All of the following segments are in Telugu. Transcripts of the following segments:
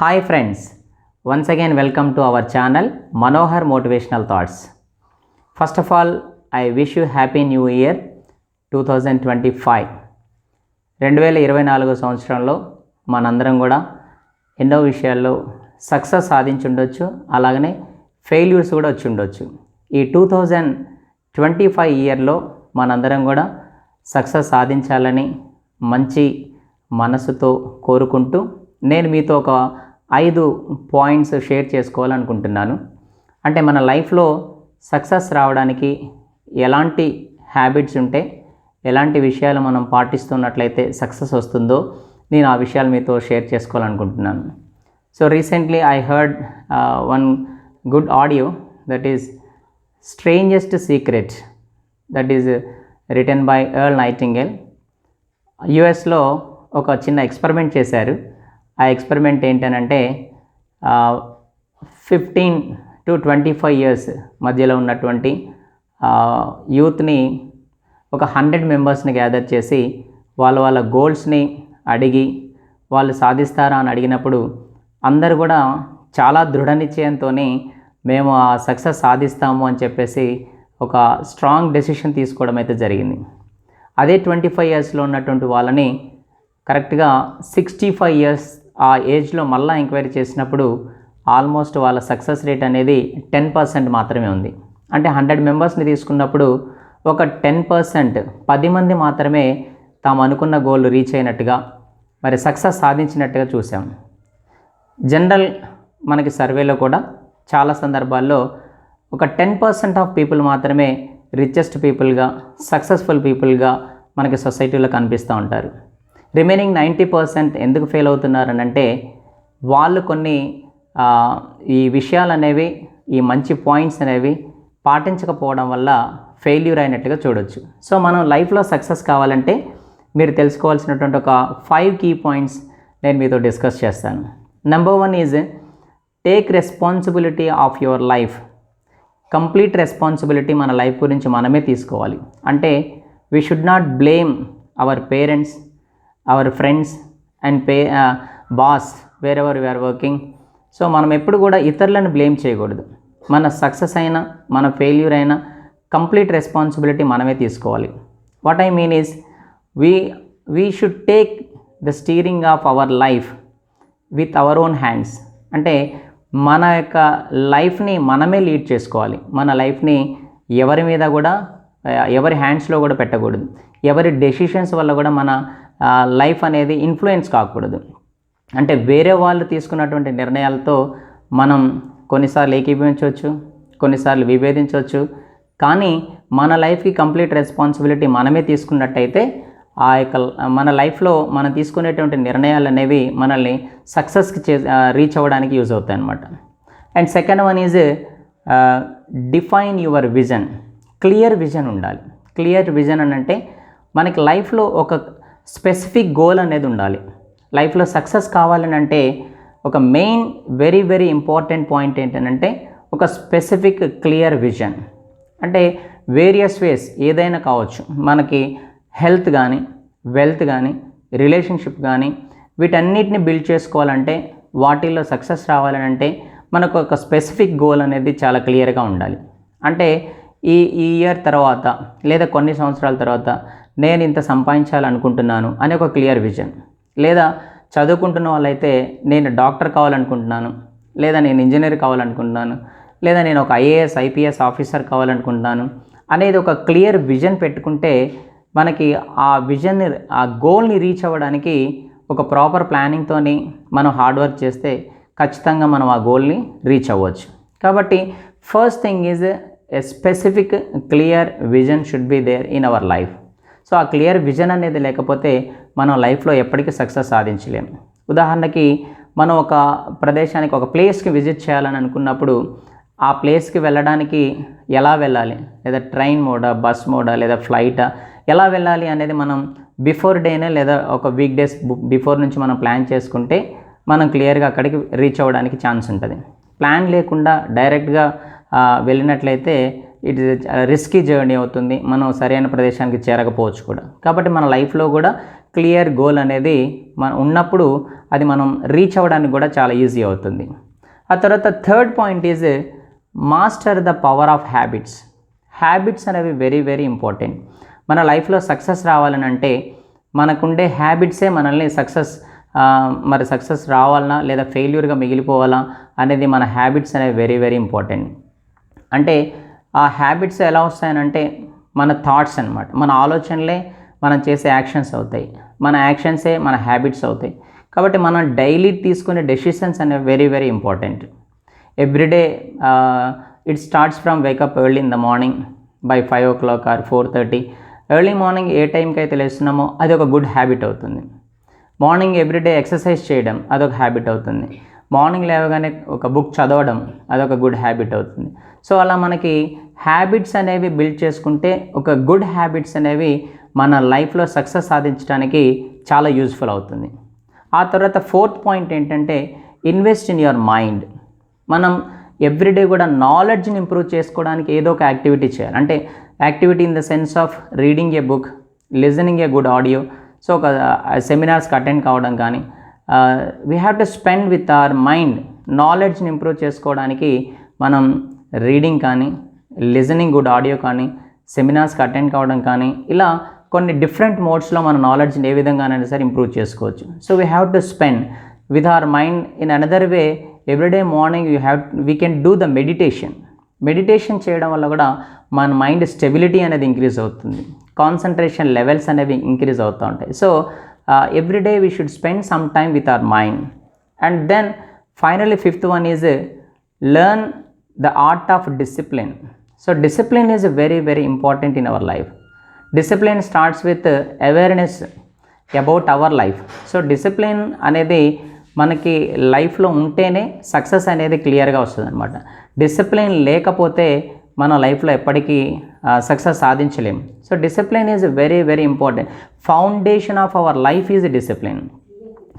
Hi friends once again welcome to our channel Manohar motivational thoughts first of all I wish you happy new year two thousand twenty five రెండు వేల ఇరవై నాలుగో సంవత్సరంలో మనందరం కూడా ఎన్నో విషయాల్లో సక్సెస్ సాధించి ఉండొచ్చు అలాగనే ఫెయిల్యూర్స్ కూడా వచ్చి ఉండొచ్చు ఈ టూ థౌజండ్ ట్వంటీ ఫైవ్ ఇయర్లో మనందరం కూడా సక్సెస్ సాధించాలని మంచి మనసుతో కోరుకుంటూ నేను మీతో ఒక ఐదు పాయింట్స్ షేర్ చేసుకోవాలనుకుంటున్నాను. అంటే మన లైఫ్లో సక్సెస్ రావడానికి ఎలాంటి హ్యాబిట్స్ ఉంటే ఎలాంటి విషయాలు మనం పాటిస్తున్నట్లయితే సక్సెస్ వస్తుందో నేను ఆ విషయాలు మీతో షేర్ చేసుకోవాలనుకుంటున్నాను. So recently I heard one good audio that is strangest secret that is written by Earl Nightingale. యుఎస్లో ఒక చిన్న ఎక్స్పెరిమెంట్ చేశారు. ఆ ఎక్స్పెరిమెంట్ ఏంటనంటే fifteen to twenty five years మధ్యలో ఉన్నటువంటి యూత్ని ఒక హండ్రెడ్ మెంబర్స్ని గ్యాదర్ చేసి వాళ్ళ వాళ్ళ గోల్స్ని అడిగి వాళ్ళు సాధిస్తారా అని అడిగినప్పుడు అందరు కూడా చాలా దృఢ నిశ్చయంతో మేము ఆ సక్సెస్ సాధిస్తాము అని చెప్పేసి ఒక స్ట్రాంగ్ డెసిషన్ తీసుకోవడం అయితే జరిగింది. అదే ట్వంటీ ఫైవ్ ఇయర్స్లో ఉన్నటువంటి వాళ్ళని కరెక్ట్గా సిక్స్టీ ఫైవ్ ఇయర్స్ ఆ ఏజ్లో మళ్ళీ ఎంక్వైరీ చేసినప్పుడు ఆల్మోస్ట్ వాళ్ళ సక్సెస్ రేట్ అనేది టెన్ పర్సెంట్ మాత్రమే ఉంది. అంటే హండ్రెడ్ మెంబర్స్ని తీసుకున్నప్పుడు ఒక టెన్ పర్సెంట్ పది మంది మాత్రమే తాము అనుకున్న గోల్ రీచ్ అయినట్టుగా మరి సక్సెస్ సాధించినట్టుగా చూసాం. జనరల్ మనకి సర్వేలో కూడా చాలా సందర్భాల్లో ఒక టెన్ పర్సెంట్ ఆఫ్ పీపుల్ మాత్రమే రిచెస్ట్ పీపుల్గా సక్సెస్ఫుల్ పీపుల్గా మనకి సొసైటీలో కనిపిస్తూ ఉంటారు. రిమైనింగ్ నైంటీ పర్సెంట్ ఎందుకు ఫెయిల్ అవుతున్నారనంటే వాళ్ళు కొన్ని ఈ విషయాలు అనేవి ఈ మంచి పాయింట్స్ అనేవి పాటించకపోవడం వల్ల ఫెయిల్యూర్ అయినట్టుగా చూడొచ్చు. సో మనం లైఫ్లో సక్సెస్ కావాలంటే మీరు తెలుసుకోవాల్సినటువంటి ఒక ఫైవ్ కీ పాయింట్స్ నేను మీతో డిస్కస్ చేస్తాను. Number one is take responsibility of your life complete responsibility మన లైఫ్ గురించి మనమే తీసుకోవాలి. అంటే we should not blame our parents our friends and pay boss wherever we are working so మనం ఎప్పుడు కూడా ఇతరులను బ్లేమ్ చేయకూడదు. మన సక్సెస్ అయినా మన ఫెయిల్యూర్ అయినా కంప్లీట్ రెస్పాన్సిబిలిటీ మనమే తీసుకోవాలి. What I mean is we we should take the steering of our life with our own hands అంటే మన యొక్క లైఫ్ని మనమే లీడ్ చేసుకోవాలి. మన లైఫ్ని ఎవరి మీద కూడా ఎవరి హ్యాండ్స్లో కూడా పెట్టకూడదు. ఎవరి డెసిషన్స్ వల్ల కూడా మన లైఫ్ అనేది ఇన్ఫ్లుయెన్స్ కాకూడదు. అంటే వేరే వాళ్ళు తీసుకున్నటువంటి నిర్ణయాలతో మనం కొన్నిసార్లు ఏకీభవించవచ్చు కొన్నిసార్లు విభేదించవచ్చు. కానీ మన లైఫ్కి కంప్లీట్ రెస్పాన్సిబిలిటీ మనమే తీసుకున్నట్టయితే ఆ యొక్క మన లైఫ్లో మనం తీసుకునేటువంటి నిర్ణయాలు అనేవి మనల్ని సక్సెస్కి చే రీచ్ అవ్వడానికి యూజ్ అవుతాయి అన్నమాట and second one is define your vision. Clear vision ఉండాలి. క్లియర్ విజన్ అని అంటే మనకి లైఫ్లో ఒక స్పెసిఫిక్ గోల్ అనేది ఉండాలి. లైఫ్లో సక్సెస్ కావాలని అంటే ఒక main very very important point ఏంటంటే ఒక స్పెసిఫిక్ క్లియర్ విజన్. అంటే వేరియస్ వేస్ ఏదైనా కావచ్చు. మనకి హెల్త్ కానీ వెల్త్ కానీ రిలేషన్షిప్ కానీ వీటన్నిటిని బిల్డ్ చేసుకోవాలంటే వాటిల్లో సక్సెస్ రావాలంటే మనకు ఒక స్పెసిఫిక్ గోల్ అనేది చాలా క్లియర్గా ఉండాలి. అంటే ఈ ఈ ఇయర్ తర్వాత లేదా కొన్ని సంవత్సరాల తర్వాత నేను ఇంత సంపాదించాలనుకుంటున్నాను అనే ఒక క్లియర్ విజన్. లేదా చదువుకుంటున్న వాళ్ళైతే నేను డాక్టర్ కావాలనుకుంటున్నాను లేదా నేను ఇంజనీర్ కావాలనుకుంటున్నాను లేదా నేను ఒక ఐఏఎస్ ఐపీఎస్ ఆఫీసర్ కావాలనుకుంటున్నాను అనేది ఒక క్లియర్ విజన్ పెట్టుకుంటే మనకి ఆ విజన్ ఆ గోల్ని రీచ్ అవ్వడానికి ఒక ప్రాపర్ ప్లానింగ్తోని మనం హార్డ్ వర్క్ చేస్తే ఖచ్చితంగా మనం ఆ గోల్ని రీచ్ అవ్వచ్చు. కాబట్టి first thing is a specific clear vision should be there in our life. So ఆ క్లియర్ విజన్ అనేది లేకపోతే మనం లైఫ్లో ఎప్పటికీ సక్సెస్ సాధించలేము ఉదాహరణకి మనం ఒక ప్రదేశానికి ఒక ప్లేస్కి విజిట్ చేయాలని అనుకున్నప్పుడు ఆ ప్లేస్కి వెళ్ళడానికి ఎలా వెళ్ళాలి? లేదా ట్రైన్ మోడా బస్ మోడా లేదా ఫ్లైటా? ఎలా వెళ్ళాలి అనేది మనం బిఫోర్ డేనే లేదా ఒక వీక్ డేస్ బిఫోర్ నుంచి మనం ప్లాన్ చేసుకుంటే మనం క్లియర్గా అక్కడికి రీచ్ అవ్వడానికి ఛాన్స్ ఉంటుంది. ప్లాన్ లేకుండా డైరెక్ట్గా వెళ్ళినట్లయితే ఇట్ ఇస్ రిస్కీ జర్నీ అవుతుంది. మనం సరైన ప్రదేశానికి చేరకపోవచ్చు కూడా. కాబట్టి మన లైఫ్లో కూడా క్లియర్ గోల్ అనేది మన ఉన్నప్పుడు అది మనం రీచ్ అవ్వడానికి కూడా చాలా ఈజీ అవుతుంది. ఆ తర్వాత third point is master the power of habits habits అనేవి వెరీ వెరీ ఇంపార్టెంట్ మన లైఫ్లో సక్సెస్ రావాలని అంటే మనకుండే హ్యాబిట్సే మనల్ని సక్సెస్ మరి సక్సెస్ రావాలనా లేదా ఫెయిల్యూర్గా మిగిలిపోవాలా అనేది మన హ్యాబిట్స్ అనేవి వెరీ వెరీ ఇంపార్టెంట్ అంటే ఆ హ్యాబిట్స్ ఎలా వస్తాయనంటే మన థాట్స్ అనమాట మన ఆలోచనలే మనం చేసే యాక్షన్స్ అవుతాయి. మన యాక్షన్సే మన హ్యాబిట్స్ అవుతాయి. కాబట్టి మనం డైలీ తీసుకునే డెసిషన్స్ అనేవి very very important everyday it starts from wake up early in the morning by five o'clock or four thirty early morning ఏ టైంకి అయితే లేస్తున్నామో అది ఒక గుడ్ హ్యాబిట్ అవుతుంది. మార్నింగ్ ఎవ్రీడే ఎక్సర్సైజ్ చేయడం అదొక హ్యాబిట్ అవుతుంది. మార్నింగ్ లేవగానే ఒక బుక్ చదవడం అదొక గుడ్ హ్యాబిట్ అవుతుంది. సో అలా మనకి హ్యాబిట్స్ అనేవి బిల్డ్ చేసుకుంటే ఒక గుడ్ హ్యాబిట్స్ అనేవి మన లైఫ్లో సక్సెస్ సాధించడానికి చాలా యూజ్ఫుల్ అవుతుంది. ఆ తర్వాత ఫోర్త్ పాయింట్ ఏంటంటే ఇన్వెస్ట్ ఇన్ యువర్ మైండ్. మనం ఎవ్రీడే కూడా నాలెడ్జ్ని ఇంప్రూవ్ చేసుకోవడానికి ఏదో ఒక యాక్టివిటీ చేయాలి. అంటే activity in the sense of reading a book listening a good audio so ఒక సెమినార్స్కి అటెండ్ కావడం కానీ we have to spend with our mind నాలెడ్జ్ని ఇంప్రూవ్ చేసుకోవడానికి మనం రీడింగ్ కానీ లిజనింగ్ గుడ్ ఆడియో కానీ సెమినార్స్కి అటెండ్ కావడం కానీ ఇలా కొన్ని డిఫరెంట్ మోడ్స్లో మన నాలెడ్జ్ని ఏ విధంగానైనా సరే ఇంప్రూవ్ చేసుకోవచ్చు. So we have to spend with our mind in another way everyday morning you have we can do the meditation meditation చేయడం వల్ల కూడా మన మైండ్ స్టెబిలిటీ అనేది ఇంక్రీజ్ అవుతుంది. కాన్సన్ట్రేషన్ లెవెల్స్ అనేవి ఇంక్రీజ్ అవుతూ ఉంటాయి. So every day we should spend some time with our mind and then finally fifth one is learn the art of discipline so discipline is very very important in our life discipline starts with awareness about our life so discipline అనేది మనకి లైఫ్లో ఉంటేనే సక్సెస్ అనేది క్లియర్గా వస్తుంది అనమాట డిసిప్లిన్ లేకపోతే మన లైఫ్లో ఎప్పటికీ success సాధించలేము so discipline is very very important foundation of our life is discipline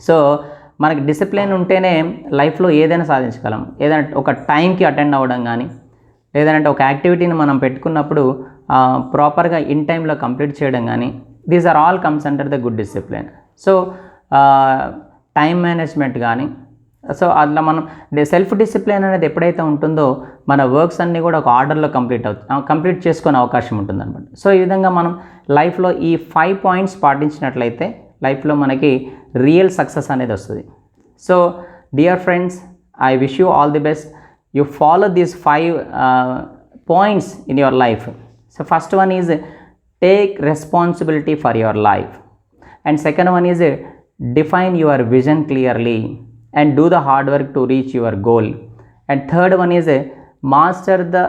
so మనకి డిసిప్లిన్ ఉంటేనే లైఫ్లో ఏదైనా సాధించగలం. ఏదైనా ఒక టైంకి అటెండ్ అవ్వడం కానీ లేదంటే ఒక యాక్టివిటీని మనం పెట్టుకున్నప్పుడు ప్రాపర్గా ఇన్ టైంలో కంప్లీట్ చేయడం కానీ these are all comes under the good discipline so time management కానీ సో అట్లా మనం సెల్ఫ్ డిసిప్లిన్ అనేది ఎప్పుడైతే ఉంటుందో మన వర్క్స్ అన్నీ కూడా ఒక ఆర్డర్లో కంప్లీట్ అవుతుంది కంప్లీట్ చేసుకునే అవకాశం ఉంటుంది అనమాట సో ఈ విధంగా మనం లైఫ్లో ఈ ఫైవ్ పాయింట్స్ పాటించినట్లయితే లైఫ్లో మనకి రియల్ సక్సెస్ అనేది వస్తుంది. So dear friends I wish you all the best you follow these five points in your life so first one is take responsibility for your life and second one is define your vision clearly and do the hard work to reach your goal. And third one is master the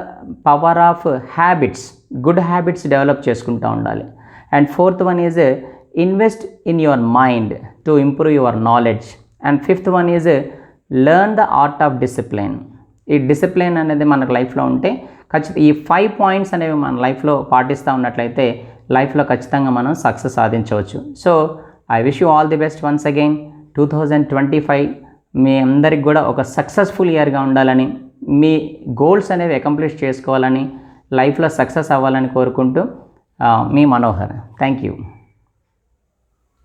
power of habits good habits develop habits చేసుకుంటూ ఉండాలి. And fourth one is invest in your mind to improve your knowledge and fifth one is learn the art of discipline ఈ డిసిప్లిన్ అనేది మనకు లైఫ్లో ఉంటే ఖచ్చితంగా ఈ ఫైవ్ పాయింట్స్ అనేవి మన లైఫ్లో పాటిస్తూ ఉన్నట్లయితే లైఫ్లో ఖచ్చితంగా మనం సక్సెస్ సాధించవచ్చు. So I wish you all the best once again two thousand twenty five మీ అందరికి కూడా ఒక సక్సెస్ఫుల్ ఇయర్గా ఉండాలని మీ గోల్స్ అనేవి అకంప్లిష్ చేసుకోవాలని లైఫ్లో సక్సెస్ అవ్వాలని కోరుకుంటూ మీ మనోహర్. Thank you